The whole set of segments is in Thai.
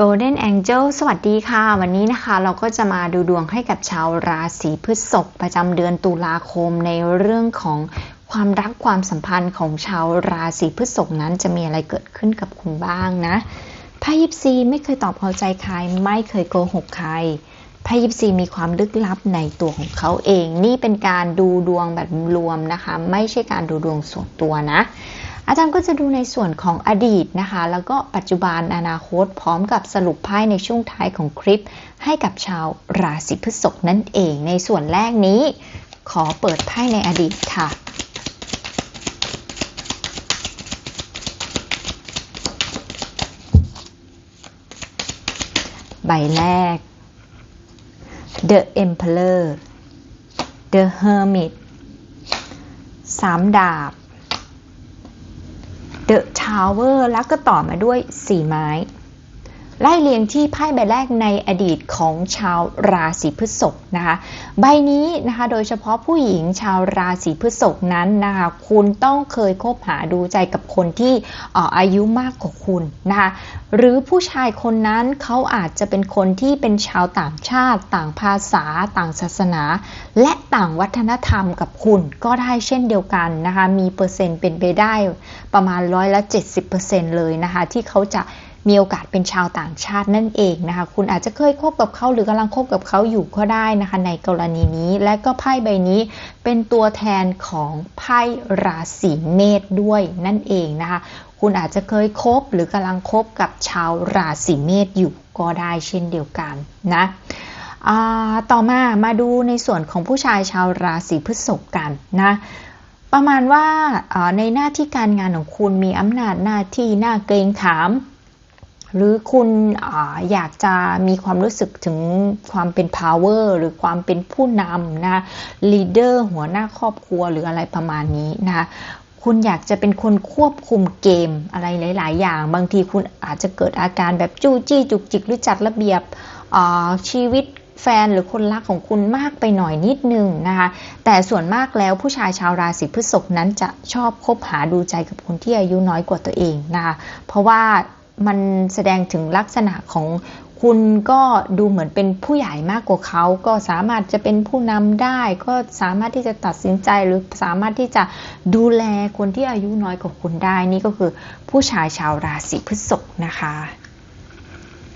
Golden Angel สวัสดีค่ะ วันนี้นะคะเราก็จะมาดูดวงให้กับชาวราศีพฤษภประจำเดือนตุลาคมในเรื่องของความรักความสัมพันธ์ของชาวราศีพฤษภนั้นจะมีอะไรเกิดขึ้นกับคุณบ้างนะไพ่ยิปซีไม่เคยตอบเอาใจใคร ไม่เคยโกหกใครไพ่ยิปซีมีความลึกลับในตัวของเขาเอง นี่เป็นการดูดวงแบบรวมนะคะ ไม่ใช่การดูดวงส่วนตัวนะ อาจารย์ก็จะดูในส่วนของอดีตนะคะ แล้วก็ปัจจุบันอนาคตพร้อมกับสรุปไพ่ในช่วงท้ายของคลิป ให้กับชาวราศีพฤษภนั่นเอง ในส่วนแรกนี้ ขอเปิดไพ่ในอดีตค่ะใบแรก The Emperor The Hermit สามดาบ The Tower แล้วก็ต่อมาด้วยสี่ไม้ ไล่เรียงที่ไพ่ใบแรกในอดีตของชาวราศีพฤษภนะคะ ใบนี้นะคะโดยเฉพาะผู้หญิงชาวราศีพฤษภนั้นนะคะคุณต้องเคยคบหาดูใจกับคนที่อายุมากกว่าคุณนะคะหรือผู้ชายคนนั้นเขาอาจจะเป็นคนที่เป็นชาวต่างชาติ ต่างภาษา ต่างศาสนา และต่างวัฒนธรรมกับคุณก็ได้เช่นเดียวกันนะคะมีเปอร์เซ็นต์เป็นไปได้ประมาณร้อยละ 70%เลยนะคะที่เขาจะ มีโอกาสเป็นชาวต่างชาตินั่นเองนะคะ คุณอาจจะเคยคบกับเขาหรือกำลังคบกับเขาอยู่ก็ได้นะคะ ในกรณีนี้และก็ไพ่ใบนี้เป็นตัวแทนของไพ่ราศีเมษด้วยนั่นเองนะคะ คุณอาจจะเคยคบหรือกำลังคบกับชาวราศีเมษอยู่ก็ได้เช่นเดียวกันนะต่อมามาดูในส่วนของผู้ชายชาวราศีพฤษภกันนะประมาณว่าในหน้าที่การงานของคุณมีอำนาจหน้าที่หน้าเกรงขาม หรือคุณออยากจะมีความรู้สึกถึงความเป็น power หรือความเป็นผู้นำนะ leader หัวหน้าครอบครัวหรืออะไรประมาณนี้นะคุณอยากจะเป็นคนควบคุมเกมอะไรหลาย ๆ อย่าง บางทีคุณอาจจะเกิดอาการแบบจู้จี้จุกจิกหรือจัดระเบียบชีวิตแฟนหรือคนรักของคุณมากไปหน่อยนิดนึงนะคะ แต่ส่วนมากแล้วผู้ชายชาวราศีพฤษภนั้นจะชอบคบหาดูใจกับคนที่อายุน้อยกว่าตัวเองนะคะ เพราะว่า มันแสดงถึงลักษณะของคุณก็ดูเหมือนเป็นผู้ใหญ่มากกว่าเขา ก็สามารถจะเป็นผู้นำได้ ก็สามารถที่จะตัดสินใจหรือสามารถที่จะดูแลคนที่อายุน้อยกว่าคุณได้ นี่ก็คือผู้ชายชาวราศีพฤษภนะคะ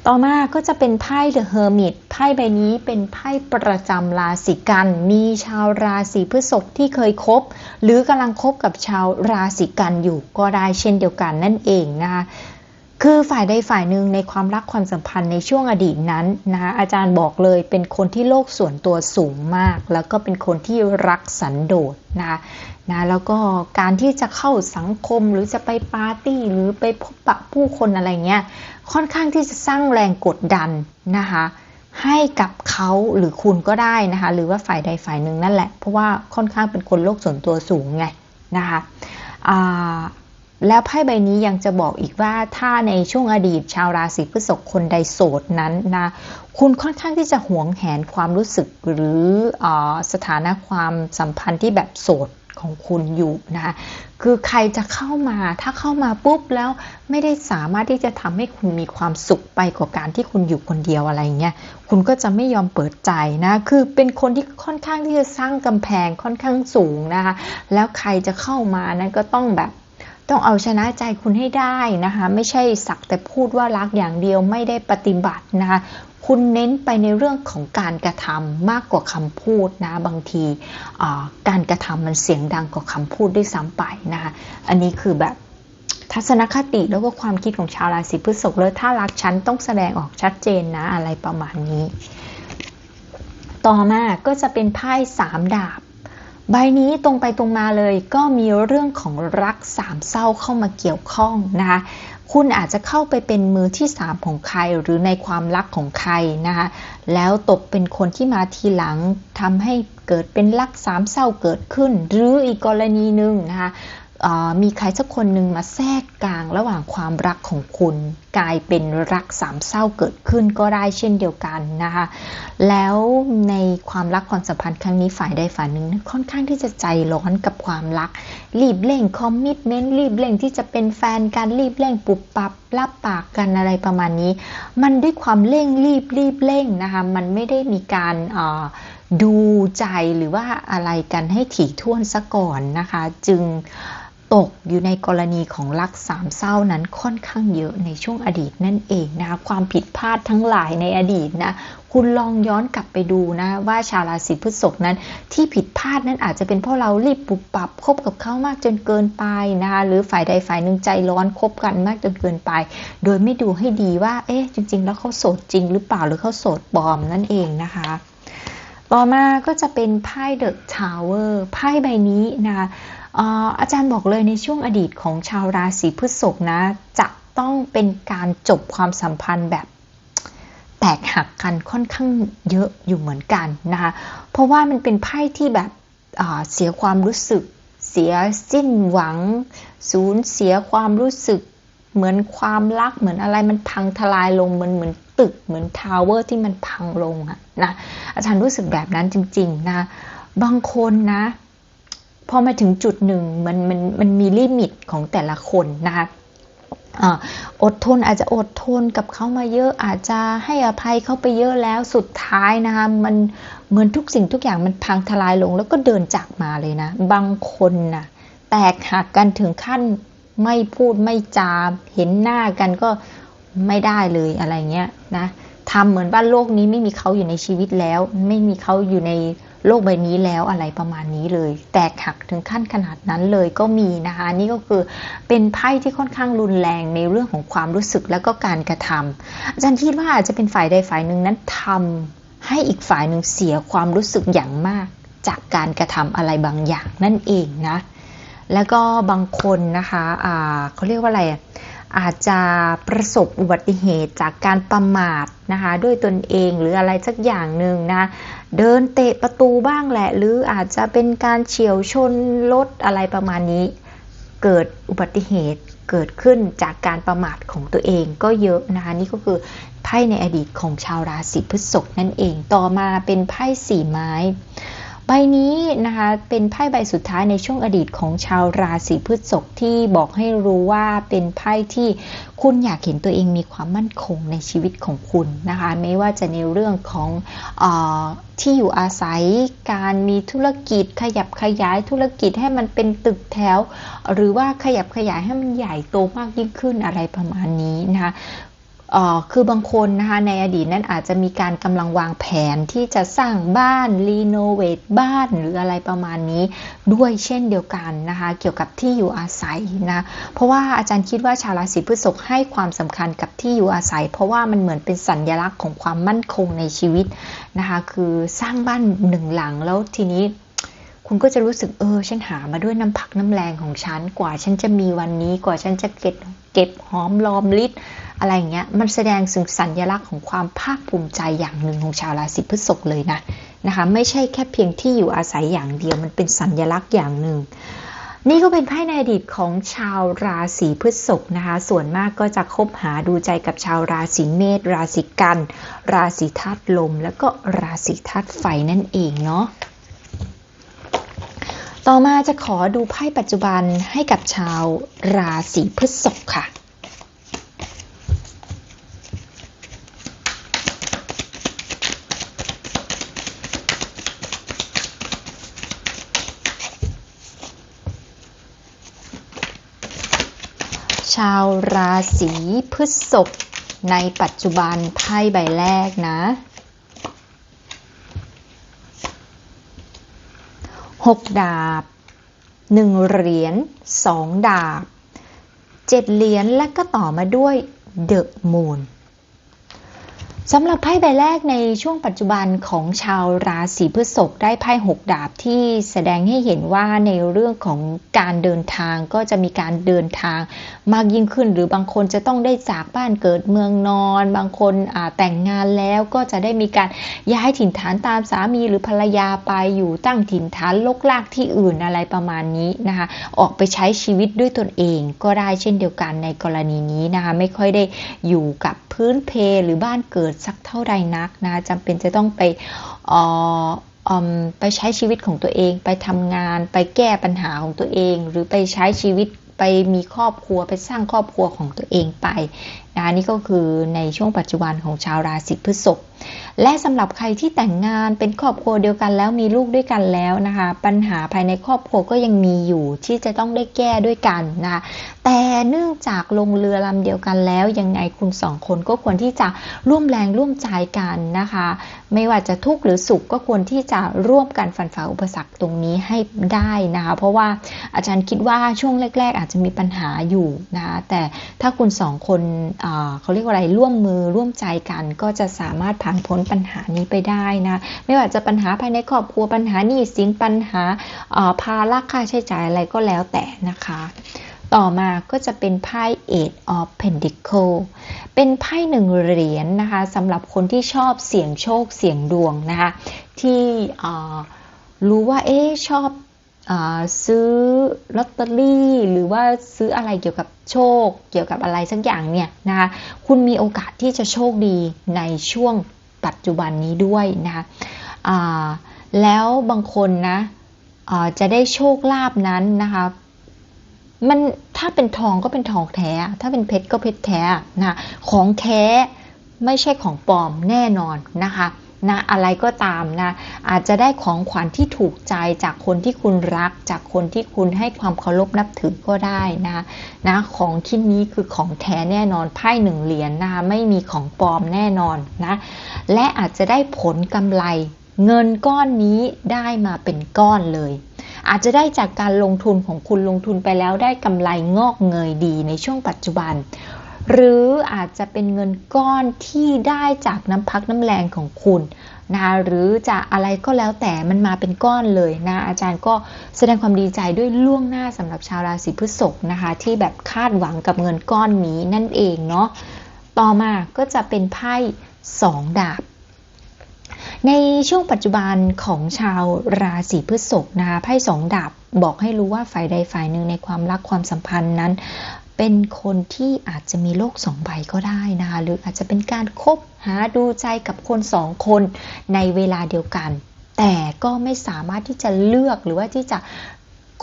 ต่อมาก็จะเป็นไพ่ The Hermit ไพ่ใบนี้เป็นไพ่ประจำราศีกัน มีชาวราศีพฤษภที่เคยคบ หรือกำลังคบกับชาวราศีกันอยู่ก็ได้เช่นเดียวกันนั่นเองนะคะ คือฝ่ายใดฝ่ายหนึ่งในความรักความสัมพันธ์ในช่วงอดีตนั้นนะคะอาจารย์บอกเลยเป็นคนที่โลกส่วนตัวสูงมาก แล้วก็เป็นคนที่รักสันโดษนะคะนะแล้วก็การที่จะเข้าสังคมหรือจะไปปาร์ตี้หรือไปพบปะผู้คนอะไรเงี้ยค่อนข้างที่จะสร้างแรงกดดันนะคะให้กับเขาหรือคุณก็ได้นะคะหรือว่าฝ่ายใดฝ่ายหนึ่งนั่นแหละ เพราะว่าค่อนข้างเป็นคนโลกส่วนตัวสูงไงนะคะ แล้วไพ่ใบนี้ยังจะบอกอีกว่าถ้าในช่วงอดีตชาวราศีพฤษภคนใดโสดนั้นนะคุณค่อนข้างที่จะหวงแหนความรู้สึกหรืออสถานะความสัมพันธ์ที่แบบโสดของคุณอยู่นะคะคือใครจะเข้ามาถ้าเข้ามาปุ๊บแล้วไม่ได้สามารถที่จะทำให้คุณมีความสุขไปกว่าการที่คุณอยู่คนเดียวอะไรเงี้ยคุณก็จะไม่ยอมเปิดใจนะคือเป็นคนที่ค่อนข้างที่จะสร้างกำแพงค่อนข้างสูงนะคะแล้วใครจะเข้ามานั้นก็ต้องแบบ ต้องเอาชนะใจคุณให้ได้นะคะ ไม่ใช่สักแต่พูดว่ารักอย่างเดียวไม่ได้ปฏิบัตินะคะ คุณเน้นไปในเรื่องของการกระทำมากกว่าคำพูดนะบางทีการกระทำมันเสียงดังกว่าคำพูดด้วยซ้ำไปนะคะ อันนี้คือแบบทัศนคติแล้วก็ความคิดของชาวราศีพฤษภเลยถ้ารักฉันต้องแสดงออกชัดเจนนะอะไรประมาณนี้ ต่อมาก็จะเป็นไพ่สามดาบ ใบนี้ตรงไปตรงมาเลยก็มีเรื่องของรักสามเศร้าเข้ามาเกี่ยวข้องนะคะคุณอาจจะเข้าไปเป็นมือที่สามของใครหรือในความรักของใครนะคะแล้วตกเป็นคนที่มาทีหลังทำให้เกิดเป็นรักสามเศร้าเกิดขึ้น หรืออีกกรณีหนึ่งนะคะ มีใครสักคนหนึ่งมาแทรกกลางระหว่างความรักของคุณ กลายเป็นรักสามเศร้าเกิดขึ้นก็ได้เช่นเดียวกันนะคะแล้วในความรักความสัมพันธ์ครั้งนี้ฝ่ายใดฝ่ายหนึ่งค่อนข้างที่จะใจร้อนกับความรัก รีบเร่งคอมมิชเมนต์รีบเร่งที่จะเป็นแฟนกันรีบเร่งปุบปับรับปากกันอะไรประมาณนี้ มันด้วยความเร่งรีบรีบเร่งนะคะมันไม่ได้มีการดูใจหรือว่าอะไรกันให้ถี่ถ้วนซะก่อนนะคะ จึง ตกอยู่ในกรณีของรักสามเศร้านั้นค่อนข้างเยอะในช่วงอดีตนั่นเองนะคะความผิดพลาดทั้งหลายในอดีตนะคุณลองย้อนกลับไปดูนะว่าชาวราศีพฤษภนั้น ที่ผิดพลาดนั้นอาจจะเป็นเพราะเรารีบปุบปรับคบกับเขามากจนเกินไปนะคะหรือฝ่ายใดฝ่ายหนึ่งใจร้อนคบกันมากจนเกินไป โดยไม่ดูให้ดีว่าเอ๊ะจริง ๆ แล้วเขาโสดจริงหรือเปล่าหรือเขาโสดปลอมนั่นเองนะคะต่อมาก็จะเป็นไพ่เดอะทาวเวอร์ไพ่ใบนี้นะคะ อาจารย์บอกเลยในช่วงอดีตของชาวราศีพฤษภนะ จะต้องเป็นการจบความสัมพันธ์แบบแตกหักกันค่อนข้างเยอะอยู่เหมือนกันนะคะ เพราะว่ามันเป็นไพ่ที่แบบเอ่อเสียความรู้สึก เสียสิ้นหวัง สูญเสียความรู้สึก เหมือนความรักเหมือนอะไรมันพังทลายลงเหมือนเหมือนตึกเหมือนทาวเวอร์ที่มันพังลงอะนะอาจารย์รู้สึกแบบนั้นจริง ๆ นะ บางคนนะ พอมาถึงจุดหนึ่งมันมันมันมีลิมิตของแต่ละคนนะคะอดทนอาจจะอดทนกับเขามาเยอะอาจจะให้อภัยเขาไปเยอะแล้วสุดท้ายนะคะมันเหมือนทุกสิ่งทุกอย่างมันพังทลายลงแล้วก็เดินจากมาเลยนะ บางคนนะแตกหักกันถึงขั้นไม่พูดไม่จาเห็นหน้ากันก็ไม่ได้เลยอะไรเงี้ยนะทำเหมือนว่าโลกนี้ไม่มีเขาอยู่ในชีวิตแล้ว ไม่มีเขาอยู่ใน โลกใบนี้แล้วอะไรประมาณนี้เลย แตกหักถึงขั้นขนาดนั้นเลยก็มีนะคะ นี่ก็คือเป็นไพ่ที่ค่อนข้างรุนแรงในเรื่องของความรู้สึกแล้วก็การกระทำอาจารย์คิดว่าอาจจะเป็นฝ่ายใดฝ่ายหนึ่งนั้นทำให้อีกฝ่ายหนึ่งเสียความรู้สึกอย่างมาก จากการกระทำอะไรบางอย่างนั่นเองนะ แล้วก็บางคนนะคะอ่าเขาเรียกว่าอะไร อาจจะประสบอุบัติเหตุจากการประมาทนะคะด้วยตนเองหรืออะไรสักอย่างหนึ่งนะเดินเตะประตูบ้างแหละ หรืออาจจะเป็นการเฉียวชนรถอะไรประมาณนี้ เกิดอุบัติเหตุเกิดขึ้นจากการประมาทของตัวเองก็เยอะนะคะนี่ก็คือไพ่ในอดีตของชาวราศีพฤษภนั่นเอง ต่อมาเป็นไพ่สี่ไม้ ใบนี้นะคะเป็นไพ่ใบสุดท้ายในช่วงอดีตของชาวราศีพฤษภที่บอกให้รู้ว่าเป็นไพ่ที่คุณอยากเห็นตัวเองมีความมั่นคงในชีวิตของคุณนะคะไม่ว่าจะในเรื่องของออที่อยู่อาศัยการมีธุรกิจขยับขยายธุรกิจให้มันเป็นตึกแถว หรือว่าขยับขยายให้มันใหญ่โตมากยิ่งขึ้นอะไรประมาณนี้นะคะ คือบางคนนะคะในอดีตนั้นอาจจะมีการกำลังวางแผนที่จะสร้างบ้านรีโนเวทบ้านหรืออะไรประมาณนี้ด้วยเช่นเดียวกันนะคะเกี่ยวกับที่อยู่อาศัยนะเพราะว่าอาจารย์คิดว่าชาวราศีพฤษภให้ความสำคัญกับที่อยู่อาศัย เพราะว่ามันเหมือนเป็นสัญลักษณ์ของความมั่นคงในชีวิตนะคะคือสร้างบ้านหนึ่งหลังแล้วทีนี้ คุณก็จะรู้สึกเออ ฉันหามาด้วยน้ำพักน้ำแรงของฉันกว่าฉันจะมีวันนี้กว่าฉันจะเก็บเก็บหอมรอมริดอะไรอย่างเงี้ยมันแสดงถึงสัญลักษณ์ของความภาคภูมิใจอย่างหนึ่งของชาวราศีพฤษภเลยนะนะคะ ไม่ใช่แค่เพียงที่อยู่อาศัยอย่างเดียวมันเป็นสัญลักษณ์อย่างหนึ่ง นี่ก็เป็นไพ่ในอดีตของชาวราศีพฤษภนะคะ ส่วนมากก็จะคบหาดูใจกับชาวราศีเมษราศีกัน ราศีธาตุลม แล้วก็ราศีธาตุไฟนั่นเองเนาะ ต่อมาจะขอดูไพ่ปัจจุบันให้กับชาวราศีพฤษภค่ะ ชาวราศีพฤษภในปัจจุบันไพ่ใบแรกนะ หกดาบหนึ่งเหรียญสองดาบเจ็ดเหรียญและก็ต่อมาด้วยเดอะมูน สำหรับไพ่ใบแรกในช่วงปัจจุบันของชาวราศีพฤษภได้ไพ่หกดาบที่แสดงให้เห็นว่าในเรื่องของการเดินทางก็จะมีการเดินทางมากยิ่งขึ้น หรือบางคนจะต้องได้จากบ้านเกิดเมืองนอน บางคนแต่งงานแล้วก็จะได้มีการย้ายถิ่นฐานตามสามีหรือภรรยาไปอยู่ตั้งถิ่นฐานลกลากที่อื่นอะไรประมาณนี้นะคะ ออกไปใช้ชีวิตด้วยตนเองก็ได้เช่นเดียวกันในกรณีนี้นะคะไม่ค่อยได้อยู่กับพื้นเพหรือบ้านเกิดสักเท่าใดนักนะจำเป็นจะต้องไปไปใช้ชีวิตของตัวเอง ไปทำงาน ไปแก้ปัญหาของตัวเอง หรือไปใช้ชีวิตไปมีครอบครัวไปสร้างครอบครัวของตัวเองไปนะนี่ก็คือในช่วงปัจจุบันของชาวราศีพฤษภและสำหรับใครที่แต่งงานเป็นครอบครัวเดียวกันแล้วมีลูกด้วยกันแล้วนะคะ ปัญหาภายในครอบครัวก็ยังมีอยู่ที่จะต้องได้แก้ด้วยกันนะคะแต่เนื่องจากลงเรือลำเดียวกันแล้ว ยังไงคุณสองคนก็ควรที่จะร่วมแรงร่วมใจกันนะคะ ไม่ว่าจะทุกข์หรือสุขก็ควรที่จะร่วมกันฟันฝ่าอุปสรรคตรงนี้ให้ได้นะคะ เพราะว่าอาจารย์คิดว่าช่วงแรก ๆ อาจจะมีปัญหาอยู่นะคะแต่ถ้าคุณสองคนเขาเรียกว่าอะไรร่วมมือร่วมใจกัน ก็จะสามารถผ่านพ้นปัญหานี้ไปได้นะ ไม่ว่าจะปัญหาภายในครอบครัวปัญหาหนี้สินปัญหาภาระค่าใช้จ่ายอะไรก็แล้วแต่นะคะ ต่อมาก็จะเป็นไพ่ Eight of Pentacles เป็นไพ่หนึ่งเหรียญนนะคะสำหรับคนที่ชอบเสี่ยงโชคเสี่ยงดวงนะคะที่รู้ว่าเอ๊ชอบซื้อลอตเตอรี่หรือว่าซื้ออะไรเกี่ยวกับโชค เกี่ยวกับอะไรสักอย่างเนี่ยนะคะคุณมีโอกาสที่จะโชคดีในช่วงปัจจุบันนี้ด้วยนะคะแล้วบางคนนะจะได้โชคลาภนั้นนะคะ มันถ้าเป็นทองก็เป็นทองแท้ ถ้าเป็นเพชรก็เพชรแท้นะของแท้ไม่ใช่ของปลอมแน่นอนนะคะนะอะไรก็ตามนะอาจจะได้ของขวัญที่ถูกใจจากคนที่คุณรัก จากคนที่คุณให้ความเคารพนับถือก็ได้นะนะของชิ้นนี้คือของแท้แน่นอนไพ่หนึ่งเหรียญนนะไม่มีของปลอมแน่นอนนะและอาจจะได้ผลกำไร เงินก้อนนี้ได้มาเป็นก้อนเลย อาจจะได้จากการลงทุนของคุณลงทุนไปแล้วได้กำไรงอกเงยดีในช่วงปัจจุบัน หรืออาจจะเป็นเงินก้อนที่ได้จากน้ำพักน้ำแรงของคุณนะหรือจะอะไรก็แล้วแต่มันมาเป็นก้อนเลยนะอาจารย์ก็แสดงความดีใจด้วยล่วงหน้าสำหรับชาวราศีพฤษภนะคะ ที่แบบคาดหวังกับเงินก้อนนี้นั่นเองเนาะต่อมาก็จะเป็นไพ่สองดาบ ในช่วงปัจจุบันของชาวราศีพฤษภนะคะไพ่สองดาบบอกให้รู้ว่าฝ่ายใดฝ่ายหนึ่งในความรักความสัมพันธ์นั้น เป็นคนที่อาจจะมีโลกสองใบก็ได้นะคะหรืออาจจะเป็นการคบหาดูใจกับคนสองคนในเวลาเดียวกัน แต่ก็ไม่สามารถที่จะเลือกหรือว่าที่จะ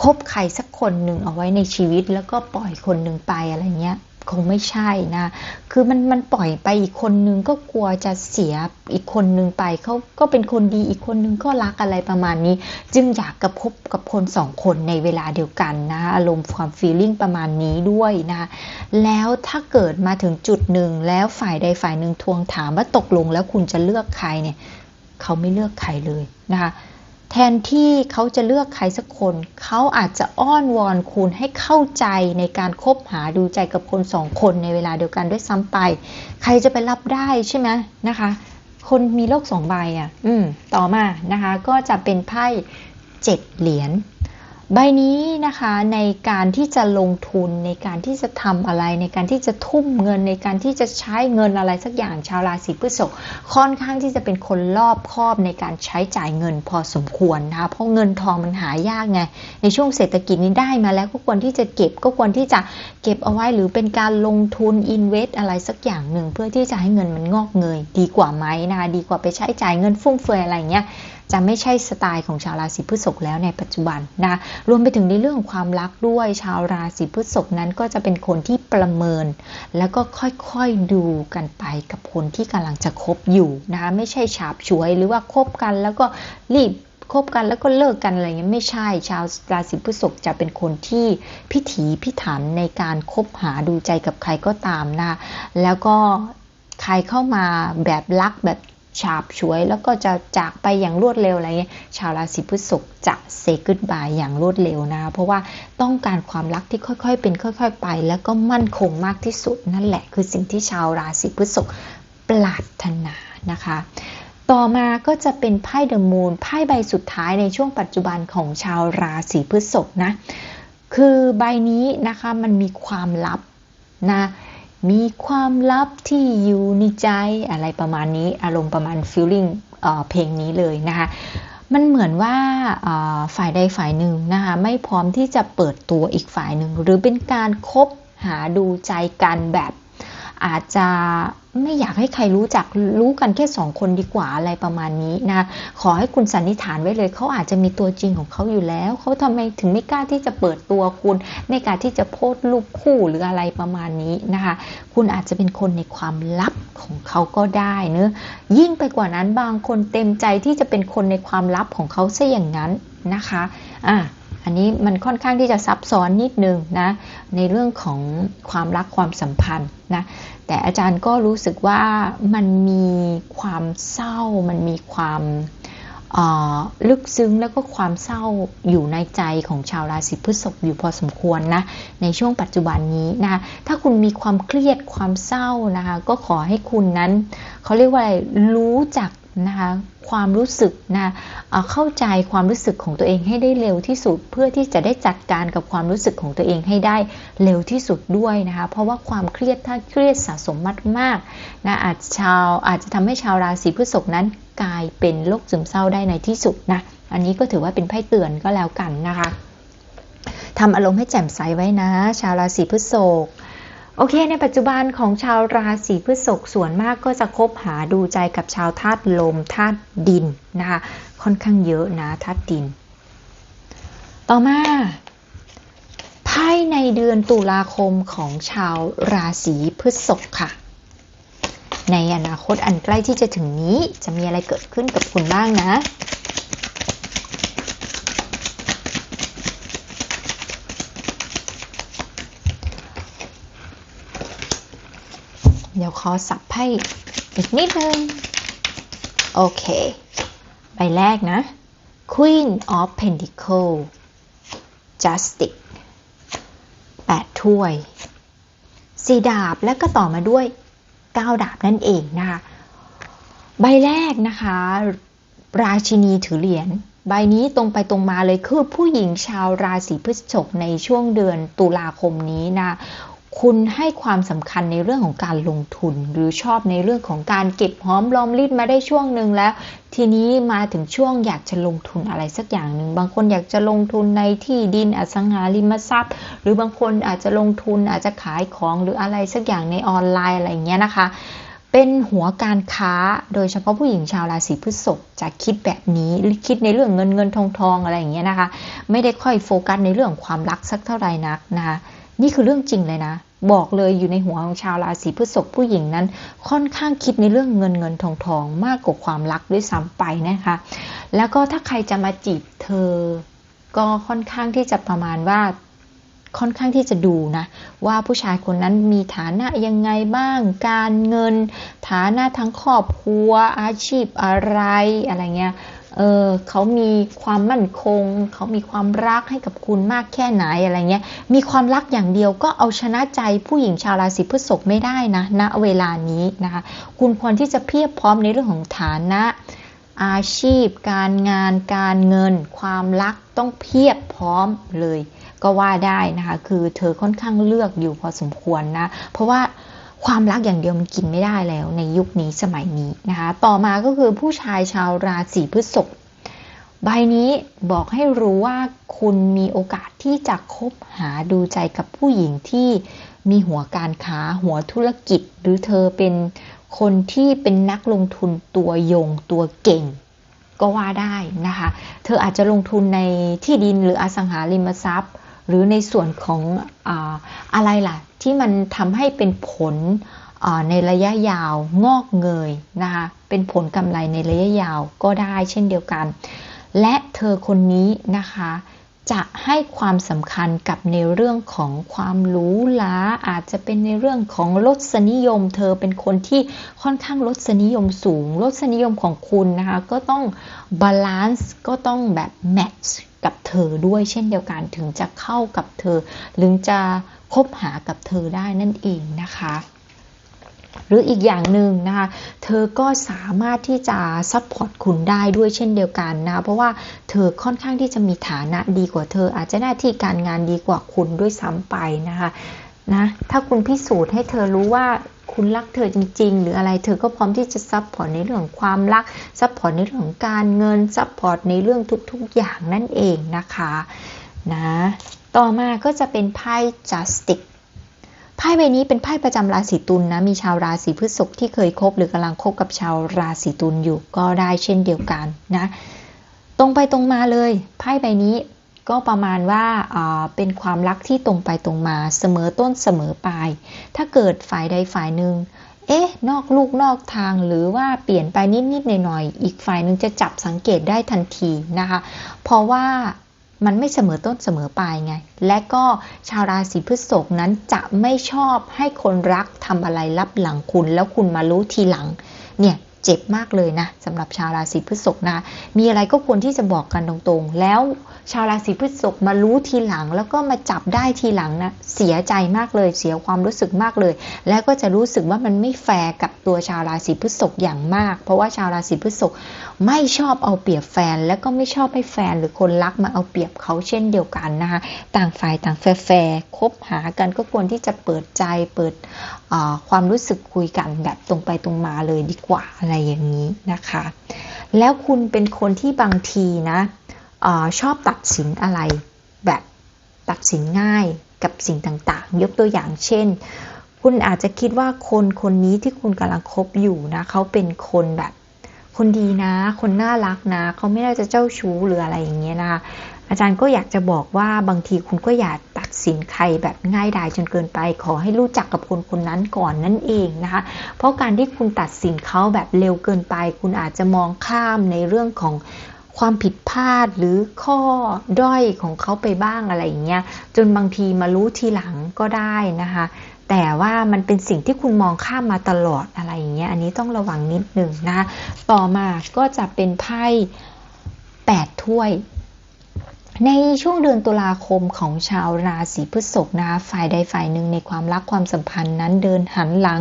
คบใครสักคนหนึ่งเอาไว้ในชีวิตแล้วก็ปล่อยคนหนึ่งไปอะไรเงี้ย คงไม่ใช่นะ คือมันมันปล่อยไปอีกคนนึงก็กลัวจะเสียอีกคนนึงไปเขาก็เป็นคนดีอีกคนนึงก็รักอะไรประมาณนี้ จึงอยากกับพบกับคนสองคนในเวลาเดียวกันนะ อารมณ์ความฟีลลิ่งประมาณนี้ด้วยนะแล้วถ้าเกิดมาถึงจุดหนึ่งแล้วฝ่ายใดฝ่ายหนึ่งทวงถามว่าตกลงแล้วคุณจะเลือกใครเนี่ยเขาไม่เลือกใครเลยนะคะ แทนที่เขาจะเลือกใครสักคน เขาอาจจะอ้อนวอนคุณให้เข้าใจในการคบหาดูใจกับคนสองคนในเวลาเดียวกันด้วยซ้ำไป ใครจะไปรับได้ใช่ไหมนะคะ คนมีโลกสองใบอะ อืม ต่อมานะคะ ก็จะเป็นไพ่เจ็ดเหรียญ ใบนี้นะคะในการที่จะลงทุนในการที่จะทำอะไร ในการที่จะทุ่มเงินในการที่จะใช้เงินอะไรสักอย่างชาวราศีพฤษภค่อนข้างที่จะเป็นคนรอบคอบในการใช้จ่ายเงินพอสมควรนะคะเพราะเงินทองมันหายากไงในช่วงเศรษฐกิจนี้ได้มาแล้วก็ควรที่จะเก็บก็ควรที่จะเก็บเอาไว้หรือเป็นการลงทุนอินเวสอะไรสักอย่างหนึ่งเพื่อที่จะให้เงินมันงอกเงย ดีกว่าไหมนะคะดีกว่าไปใช้จ่ายเงินฟุ่มเฟือยอะไรเงี้ย จะไม่ใช่สไตล์ของชาวราศีพฤษภแล้วในปัจจุบันนะรวมไปถึงในเรื่องความรักด้วยชาวราศีพฤษภนั้นก็จะเป็นคนที่ประเมิน แล้วก็ค่อยๆดูกันไปกับคนที่กำลังจะคบอยู่นะคะไม่ใช่ฉาบฉวยหรือว่าคบกันแล้วก็รีบคบกันแล้วก็เลิกกันอะไรเงี้ยไม่ใช่ชาวราศีพฤษภจะเป็นคนที่พิถีพิถันในการคบหาดูใจกับใครก็ตามนะแล้วก็ใครเข้ามาแบบรักแบบ ฉาบฉวย แล้วก็จะจากไปอย่างรวดเร็วอะไรเงี้ยชาวราศีพฤษภจะเซกึดบายอย่างรวดเร็วนะ เพราะว่าต้องการความรักที่ค่อยๆ เป็นค่อย ๆ ไป แล้วก็มั่นคงมากที่สุดนั่นแหละ คือสิ่งที่ชาวราศีพฤษภปรารถนานะคะต่อมาก็จะเป็นไพ่เดอะมูนไพ่ใบสุดท้ายในช่วงปัจจุบันของชาวราศีพฤษภนะ คือใบนี้นะคะมันมีความลับนะ มีความลับที่อยู่ในใจอะไรประมาณนี้อารมณ์ประมาณฟิลลิ่งเพลงนี้เลยนะคะมันเหมือนว่าฝ่ายใดฝ่ายหนึ่งนะคะไม่พร้อมที่จะเปิดตัวอีกฝ่ายหนึ่ง หรือเป็นการคบหาดูใจกันแบบอาจจะ ไม่อยากให้ใครรู้จักรู้กันแค่สองคนดีกว่าอะไรประมาณนี้นะขอให้คุณสันนิษฐานไว้เลยเขาอาจจะมีตัวจริงของเขาอยู่แล้วเขาทำไมถึงไม่กล้าที่จะเปิดตัวคุณไม่กล้าที่จะโพสต์รูปคู่หรืออะไรประมาณนี้นะคะ คุณอาจจะเป็นคนในความลับของเขาก็ได้เนอะยิ่งไปกว่านั้นบางคนเต็มใจที่จะเป็นคนในความลับของเขาซะอย่างนั้นนะคะอะ อันนี้มันค่อนข้างที่จะซับซ้อนนิดนึงนะในเรื่องของความรักความสัมพันธ์นะแต่อาจารย์ก็รู้สึกว่ามันมีความเศร้า มันมีความลึกซึ้งแล้วก็ความเศร้าอยู่ในใจของชาวราศีพฤษภอยู่พอสมควรนะในช่วงปัจจุบันนี้นะถ้าคุณมีความเครียดความเศร้านะคะก็ขอให้คุณนั้น เขาเรียกว่าอะไรรู้จัก นะคะความรู้สึกนะเข้าใจความรู้สึกของตัวเองให้ได้เร็วที่สุด เพื่อที่จะได้จัดการกับความรู้สึกของตัวเองให้ได้เร็วที่สุดด้วยนะคะเพราะว่าความเครียดถ้าเครียดสะสมมากๆนะอาจชาวอาจจะทำให้ชาวราศีพฤษภนั้นกลายเป็นโรคซึมเศร้าได้ในที่สุดนะอันนี้ก็ถือว่าเป็นไพ่เตือนก็แล้วกันนะคะทำอารมณ์ให้แจ่มใสไว้นะ ชาวราศีพฤษภ โอเค ในปัจจุบันของชาวราศีพฤษภส่วนมากก็จะคบหาดูใจกับชาวธาตุลมธาตุดินนะคะค่อนข้างเยอะนะธาตุดิน ต่อมาไพ่ในเดือนตุลาคมของชาวราศีพฤษภค่ะ ในอนาคตอันใกล้ที่จะถึงนี้จะมีอะไรเกิดขึ้นกับคุณบ้างนะ เดี๋ยวขอสับไพ่อีกนิดนึง โอเค ใบแรกนะ Queen of Pentacles Justice แปดถ้วยสี่ดาบและก็ต่อมาด้วยเก้าดาบนั่นเองนะคะ ใบแรกนะคะ ราชินีถือเหรียญ ใบนี้ตรงไปตรงมาเลยคือผู้หญิงชาวราศีพฤษภในช่วงเดือนตุลาคมนี้นะ คุณให้ความสำคัญในเรื่องของการลงทุน หรือชอบในเรื่องของการเก็บหอมรอมริบมาได้ช่วงหนึ่งแล้ว ทีนี้มาถึงช่วงอยากจะลงทุนอะไรสักอย่างหนึ่งบางคนอยากจะลงทุนในที่ดินอสังหาริมทรัพย์ หรือบางคนอาจจะลงทุนอาจจะขายของหรืออะไรสักอย่างในออนไลน์อะไรเงี้ยนะคะ เป็นหัวการค้าโดยเฉพาะผู้หญิงชาวราศีพฤษภจะคิดแบบนี้คิดในเรื่องเงินเงินทองทองอะไรอย่างเงี้ยนะคะ ไม่ได้ค่อยโฟกัสในเรื่องความรักสักเท่าไหร่นักนะคะนี่คือเรื่องจริงเลยนะ บอกเลยอยู่ในหัวของชาวราศีพฤษภผู้หญิงนั้น ค่อนข้างคิดในเรื่องเงินเงินทองทองมากกว่าความรักด้วยซ้ำไปนะคะ แล้วก็ถ้าใครจะมาจีบเธอ ก็ค่อนข้างที่จะประมาณว่าค่อนข้างที่จะดูนะ ว่าผู้ชายคนนั้นมีฐานะยังไงบ้าง การเงิน ฐานะทั้งครอบครัวอาชีพอะไรอะไรเงี้ย เออเขามีความมั่นคง เขามีความรักให้กับคุณมากแค่ไหนอะไรเงี้ย มีความรักอย่างเดียวก็เอาชนะใจผู้หญิงชาวราศีพฤษภไม่ได้นะณเวลานี้นะคะ คุณควรที่จะเพียบพร้อมในเรื่องของฐานะอาชีพ การงาน การเงิน ความรักต้องเพียบพร้อมเลย ก็ว่าได้นะคะ คือเธอค่อนข้างเลือกอยู่พอสมควรนะ เพราะว่า ความรักอย่างเดียวมันกินไม่ได้แล้วในยุคนี้สมัยนี้นะคะ ต่อมาก็คือผู้ชายชาวราศีพฤษภใบนี้บอกให้รู้ว่าคุณมีโอกาสที่จะคบหาดูใจกับผู้หญิงที่มีหัวการค้าหัวธุรกิจ หรือเธอเป็นคนที่เป็นนักลงทุนตัวยงตัวเก่ง ก็ว่าได้นะคะ เธออาจจะลงทุนในที่ดินหรืออสังหาริมทรัพย์ หรือในส่วนของอะอะไรล่ะ ที่มันทำให้เป็นผลในระยะยาวงอกเงยนะคะเป็นผลกำไรในระยะยาวก็ได้เช่นเดียวกัน และเธอคนนี้นะคะจะให้ความสำคัญกับในเรื่องของความรู้ล้าอาจจะเป็นในเรื่องของรสนิยม เธอเป็นคนที่ค่อนข้างรสนิยมสูงรสนิยมของคุณนะคะก็ต้องบาลานซ์ก็ต้องแบบแมทช์ กับเธอด้วยเช่นเดียวกันถึงจะเข้ากับเธอหรือจะคบหากับเธอได้นั่นเองนะคะ หรืออีกอย่างหนึ่งนะคะเธอก็สามารถที่จะซัพพอร์ตคุณได้ด้วยเช่นเดียวกันนะเพราะว่าเธอค่อนข้างที่จะมีฐานะดีกว่าเธอ อาจจะหน้าที่การงานดีกว่าคุณด้วยซ้ำไปนะคะ นะ ถ้าคุณพิสูจน์ให้เธอรู้ว่าคุณรักเธอจริง ๆ หรืออะไร เธอก็พร้อมที่จะซัพพอร์ตในเรื่องความรัก ซัพพอร์ตในเรื่องของการเงิน ซัพพอร์ตในเรื่องทุกๆอย่างนั่นเองนะคะ นะ ต่อมาก็จะเป็นไพ่ justice ไพ่ใบนี้เป็นไพ่ประจำราศีตุลนนะ มีชาวราศีพฤษภที่เคยคบหรือกำลังคบกับชาวราศีตุลอยู่ก็ได้เช่นเดียวกันนะ ตรงไปตรงมาเลย ไพ่ใบนี้ ก็ประมาณว่าเป็นความรักที่ตรงไปตรงมาเสมอต้นเสมอปลาย ถ้าเกิดฝ่ายใดฝ่ายหนึ่งเอ๊ะ นอกลูกนอกทางหรือว่าเปลี่ยนไปนิดๆหน่อยๆอีกฝ่ายหนึ่งจะจับสังเกตได้ทันทีนะคะ เพราะว่ามันไม่เสมอต้นเสมอปลายไง และก็ชาวราศีพฤษภนั้นจะไม่ชอบให้คนรักทำอะไรลับหลังคุณ แล้วคุณมารู้ทีหลัง เนี่ยเจ็บมากเลยนะสำหรับชาวราศีพฤษภนะ มีอะไรก็ควรที่จะบอกกันตรงๆ แล้ว ชาวราศีพฤษภมารู้ทีหลัง แล้วก็มาจับได้ทีหลังนะเสียใจมากเลยเสียความรู้สึกมากเลย แล้วก็จะรู้สึกว่ามันไม่แฟร์กับตัวชาวราศีพฤษภอย่างมาก เพราะว่าชาวราศีพฤษภไม่ชอบเอาเปรียบแฟน แล้วก็ไม่ชอบให้แฟนหรือคนรักมาเอาเปรียบเขาเช่นเดียวกันนะคะต่างฝ่ายต่างแฟร์คบหากันก็ควรที่จะเปิดใจเปิดความรู้สึกคุยกันแบบตรงไปตรงมาเลยดีกว่าอะไรอย่างนี้นะคะ แล้วคุณเป็นคนที่บางทีนะ อชอบตัดสินอะไร แบบตัดสินง่ายกับสิ่งต่างๆ ยกตัวอย่างเช่น คุณอาจจะคิดว่าคนคนนี้ที่คุณกำลังคบอยู่นะเขาเป็นคนแบบ คนดีนะ คนน่ารักนะเขาไม่น่าจะเจ้าชู้หรืออะไรอย่างเงี้ยนะคะอาจารย์ก็อยากจะบอกว่าบางทีคุณก็อย่าตัดสินใครแบบง่ายดายจนเกินไป ขอให้รู้จักกับคนคนนั้นก่อนนั่นเองนะคะ เพราะการที่คุณตัดสินเขาแบบเร็วเกินไป คุณอาจจะมองข้ามในเรื่องของ ความผิดพลาดหรือข้อด้อยของเขาไปบ้างอะไรอย่างเงี้ยจนบางทีมารู้ทีหลังก็ได้นะคะ แต่ว่ามันเป็นสิ่งที่คุณมองข้ามมาตลอดอะไรอย่างเงี้ยอันนี้ต้องระวังนิดหนึ่งนะ ต่อมาก็จะเป็นไพ่แปดถ้วย ในช่วงเดือนตุลาคมของชาวราศีพฤษภนะฝ่ายใดฝ่ายหนึ่งในความรักความสัมพันธ์นั้นเดินหันหลัง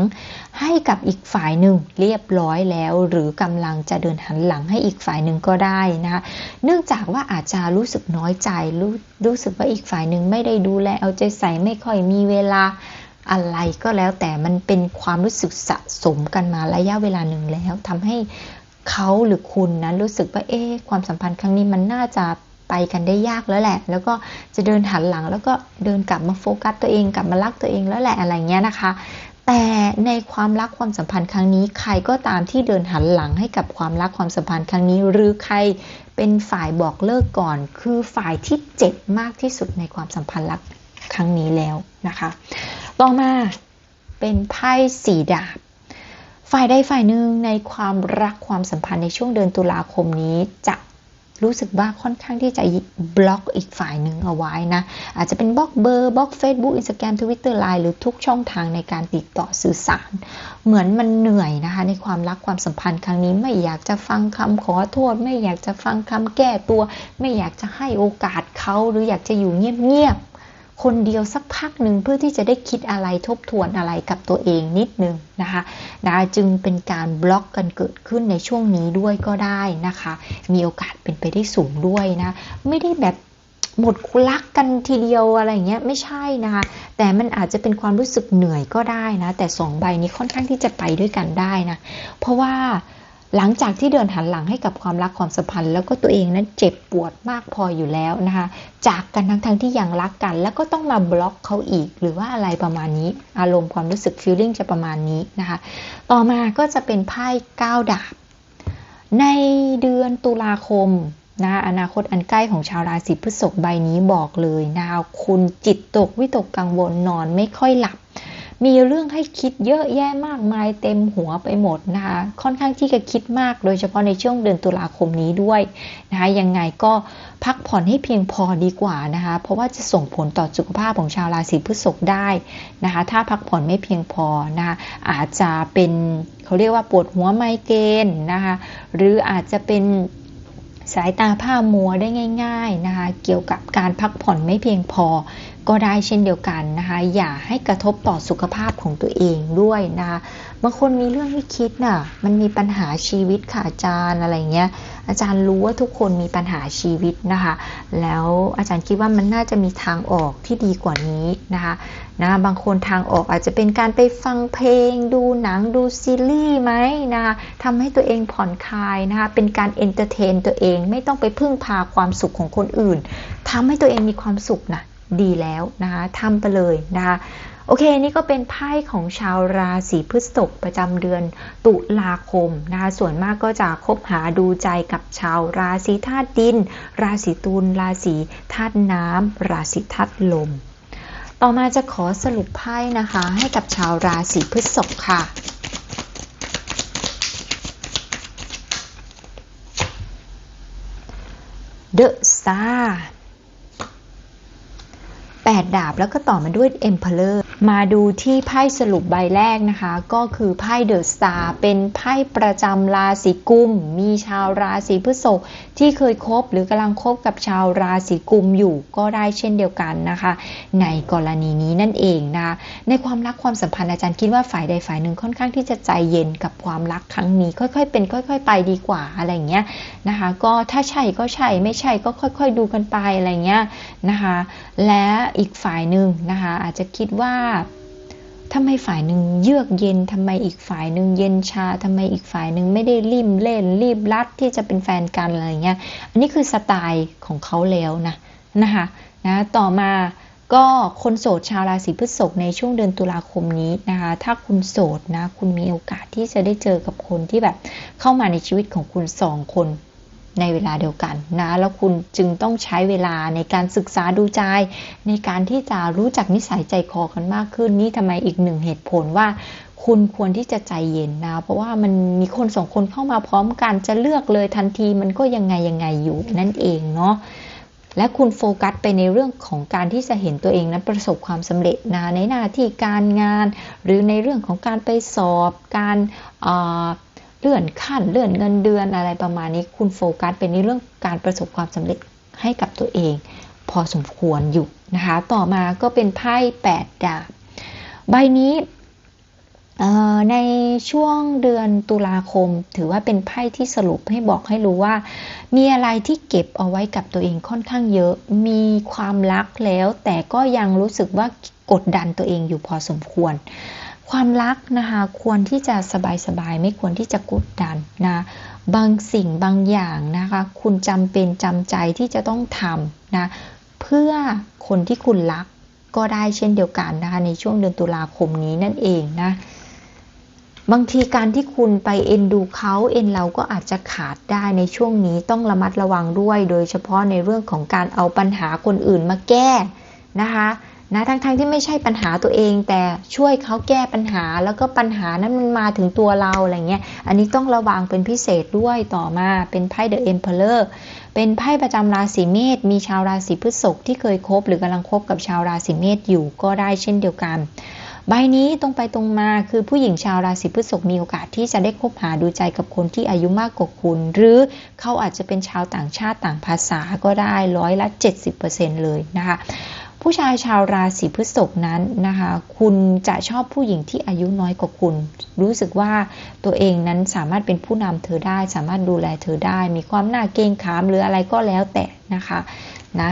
ให้กับอีกฝ่ายหนึ่งเรียบร้อยแล้ว หรือกำลังจะเดินหันหลังให้อีกฝ่ายหนึ่งก็ได้นะคะเนื่องจากว่าอาจจะรู้สึกน้อยใจรู้รู้สึกว่าอีกฝ่ายหนึ่งไม่ได้ดูแลเอาใจใส่ไม่ค่อยมีเวลาอะไรก็แล้วแต่มันเป็นความรู้สึกสะสมกันมาระยะเวลาหนึ่งแล้วทำให้เขาหรือคุณนะรู้สึกว่าเอ๊ะความสัมพันธ์ครั้งนี้มันน่าจะ ไปกันได้ยากแล้วแหละ แล้วก็จะเดินหันหลัง แล้วก็เดินกลับมาโฟกัสตัวเอง กลับมารักตัวเองแล้วแหละอะไรเงี้ยนะคะ แต่ในความรักความสัมพันธ์ครั้งนี้ ใครก็ตามที่เดินหันหลังให้กับความรักความสัมพันธ์ครั้งนี้ หรือใครเป็นฝ่ายบอกเลิกก่อน คือฝ่ายที่เจ็บมากที่สุดในความสัมพันธ์รักครั้งนี้แล้วนะคะ ต่อมาเป็นไพ่สีดาบ ฝ่ายใดฝ่ายหนึ่งในความรักความสัมพันธ์ในช่วงเดือนตุลาคมนี้จะ รู้สึกว่าค่อนข้างที่จะบล็อกอีกฝ่ายหนึ่งเอาไว้นะ อาจจะเป็นบล็อกเบอร์บล็อก Facebook Instagram Twitter Line หรือทุกช่องทางในการติดต่อสื่อสาร เหมือนมันเหนื่อยนะคะ ในความรักความสัมพันธ์ครั้งนี้ไม่อยากจะฟังคำขอโทษ ไม่อยากจะฟังคำแก้ตัว ไม่อยากจะให้โอกาสเขาหรืออยากจะอยู่เงียบ คนเดียวสักพักหนึ่งเพื่อที่จะได้คิดอะไรทบทวนอะไรกับตัวเองนิดนึงนะคะนะจึงเป็นการบล็อกกันเกิดขึ้นในช่วงนี้ด้วยก็ได้นะคะ มีโอกาสเป็นไปได้สูงด้วยนะ ไม่ได้แบบหมดคุลักกันทีเดียวอะไรเงี้ยไม่ใช่นะคะ แต่มันอาจจะเป็นความรู้สึกเหนื่อยก็ได้นะ แต่สองใบนี้ค่อนข้างที่จะไปด้วยกันได้นะ เพราะว่า หลังจากที่เดินหันหลังให้กับความรักความสัมพันธ์ แล้วก็ตัวเองนั้นเจ็บปวดมากพออยู่แล้วนะคะ จากกันทั้งๆทที่ยังรักกัน แล้วก็ต้องมาบล็อกเขาอีก หรือว่าอะไรประมาณนี้ อารมณ์ความรู้สึกฟีลลิ่งจะประมาณนี้นะคะ ต่อมาก็จะเป็นไพ่ก้าวดาบ ในเดือนตุลาคมนะอนาคตอันใกล้ของชาวราศีพฤษภใบนี้บอกเลยนะคุณจิตตกวิตกกังวลนอนไม่ค่อยหลับ มีเรื่องให้คิดเยอะแยะมากมายเต็มหัวไปหมดนะคะค่อนข้างที่จะคิดมาก โดยเฉพาะในช่วงเดือนตุลาคมนี้ด้วยนะคะยังไงก็พักผ่อนให้เพียงพอดีกว่านะคะเพราะว่าจะส่งผลต่อสุขภาพของชาวราศีพฤษภได้นะคะถ้าพักผ่อนไม่เพียงพอนะคะอาจจะเป็นเขาเรียกว่าปวดหัวไมเกรนนะคะหรืออาจจะเป็น สายตาผ้ามัวได้ง่ายๆนะคะเกี่ยวกับการพักผ่อนไม่เพียงพอ ก็ได้เช่นเดียวกันนะคะอย่าให้กระทบต่อสุขภาพของตัวเองด้วยนะคะบางคนมีเรื่องให้คิดน่ะ มันมีปัญหาชีวิตค่ะอาจารย์อะไรเงี้ย อาจารย์รู้ว่าทุกคนมีปัญหาชีวิตนะคะ แล้วอาจารย์คิดว่ามันน่าจะมีทางออกที่ดีกว่านี้นะคะ นะ บางคนทางออกอาจจะเป็นการไปฟังเพลง ดูหนัง ดูซีรีส์ไหมนะคะทำให้ตัวเองผ่อนคลายนะคะ เป็นการเอนเตอร์เทนตัวเอง ไม่ต้องไปพึ่งพาความสุขของคนอื่นทำให้ตัวเองมีความสุขนะ ดีแล้วนะคะทำไปเลยนะคะ โอเค นี่ก็เป็นไพ่ของชาวราศีพฤษภประจำเดือนตุลาคมนะคะ ส่วนมากก็จะคบหาดูใจกับชาวราศีธาตุดิน ราศีตุล ราศีธาตุน้ำ ราศีธาตุลม ต่อมาจะขอสรุปไพ่นะคะ ให้กับชาวราศีพฤษภค่ะ The Star 8ดาบแล้วก็ต่อมาด้วย Emperor ม มาดูที่ไพ่สรุปใบแรกนะคะ ก็คือไพ่เดอะสตาร์เป็นไพ่ประจำราศีกุม มีชาวราศีพฤษภที่เคยคบหรือกำลังคบกับชาวราศีกุมอยู่ก็ได้เช่นเดียวกันนะคะ ในกรณีนี้นั่นเองนะคะในความรักความสัมพันธ์อาจารย์คิดว่าฝ่ายใดฝ่ายหนึ่งค่อนข้างที่จะใจเย็นกับความรักครั้งนี้ ค่อยๆ เป็น ค่อย ๆ ไปดีกว่าอะไรเงี้ยนะคะ ก็ถ้าใช่ก็ใช่ไม่ใช่ก็ค่อย ๆ ดูกันไปอะไรเงี้ยนะคะ และอีกฝ่ายหนึ่งนะคะ อาจจะคิดว่าทำไมฝ่ายหนึ่งเยือกเย็นทำไมอีกฝ่ายหนึ่งเย็นชาทำไมอีกฝ่ายหนึ่งไม่ได้รีบเล่นรีบรัดที่จะเป็นแฟนกันอะไรเงี้ย อันนี้คือสไตล์ของเขาแล้วนะนะคะนะต่อมาก็คนโสดชาวราศีพฤษภในช่วงเดือนตุลาคมนี้นะคะ ถ้าคุณโสดนะ คุณมีโอกาสที่จะได้เจอกับคนที่แบบเข้ามาในชีวิตของคุณสองคน ในเวลาเดียวกันนะแล้วคุณจึงต้องใช้เวลาในการศึกษาดูใจ ในการที่จะรู้จักนิสัยใจคอกันมากขึ้นนี่ทำไมอีกหนึ่งเหตุผลว่าคุณควรที่จะใจเย็นนะ เพราะว่ามันมีคนสองคนเข้ามาพร้อมกันจะเลือกเลยทันทีมันก็ยังไงยังไงอยู่นั่นเองเนาะและคุณโฟกัสไปในเรื่องของการที่จะเห็นตัวเองนั้นประสบความสำเร็จนะในหน้าที่การงาน หรือในเรื่องของการไปสอบการ เลื่อนขั้นเลื่อนเงินเดือนอะไรประมาณนี้ คุณโฟกัสเป็นในเรื่องการประสบความสำเร็จให้กับตัวเอง พอสมควรอยู่นะคะ ต่อมาก็เป็นไพ่8ดาบใบนี้ในช่วงเดือนตุลาคม ถือว่าเป็นไพ่ที่สรุปให้บอกให้รู้ว่า มีอะไรที่เก็บเอาไว้กับตัวเองค่อนข้างเยอะ มีความรักแล้ว แต่ก็ยังรู้สึกว่ากดดันตัวเองอยู่พอสมควร ความรักนะคะควรที่จะสบายๆ ไม่ควรที่จะกดดันนะบางสิ่งบางอย่างนะคะ คุณจำเป็นจำใจที่จะต้องทำนะเพื่อคนที่คุณรักก็ได้เช่นเดียวกันนะคะในช่วงเดือนตุลาคมนี้นั่นเองนะบางทีการที่คุณไปเอ็นดูเขาเอ็นเราก็อาจจะขาดได้ในช่วงนี้ต้องระมัดระวังด้วย โดยเฉพาะในเรื่องของการเอาปัญหาคนอื่นมาแก้นะคะ นะทั้งๆทที่ไม่ใช่ปัญหาตัวเอง แต่ช่วยเขาแก้ปัญหาแล้วก็ปัญหานั้นมันมาถึงตัวเราอะไรเงี้ยอันนี้ต้องระวังเป็นพิเศษด้วยต่อมาเป็นไพ่เดอะเอ็มเพลเลอร์เป็นไพ่ประจำราศีเมษมีชาวราศีพฤษภที่เคยคบหรือกำลังคบกับชาวราศีเมษอยู่ก็ได้เช่นเดียวกันใบนี้ตรงไปตรงมาคือผู้หญิงชาวราศีพฤษภมีโอกาสที่จะได้คบหาดูใจกับคนที่อายุมากกว่าคุณ หรือเขาอาจจะเป็นชาวต่างชาติต่างภาษาก็ได้ร้อยละ 70%เลยนะคะ ผู้ชายชาวราศีพฤษภนั้นนะคะ คุณจะชอบผู้หญิงที่อายุน้อยกว่าคุณ รู้สึกว่าตัวเองนั้นสามารถเป็นผู้นำเธอได้ สามารถดูแลเธอได้ มีความน่าเกรงขามหรืออะไรก็แล้วแต่นะคะนะ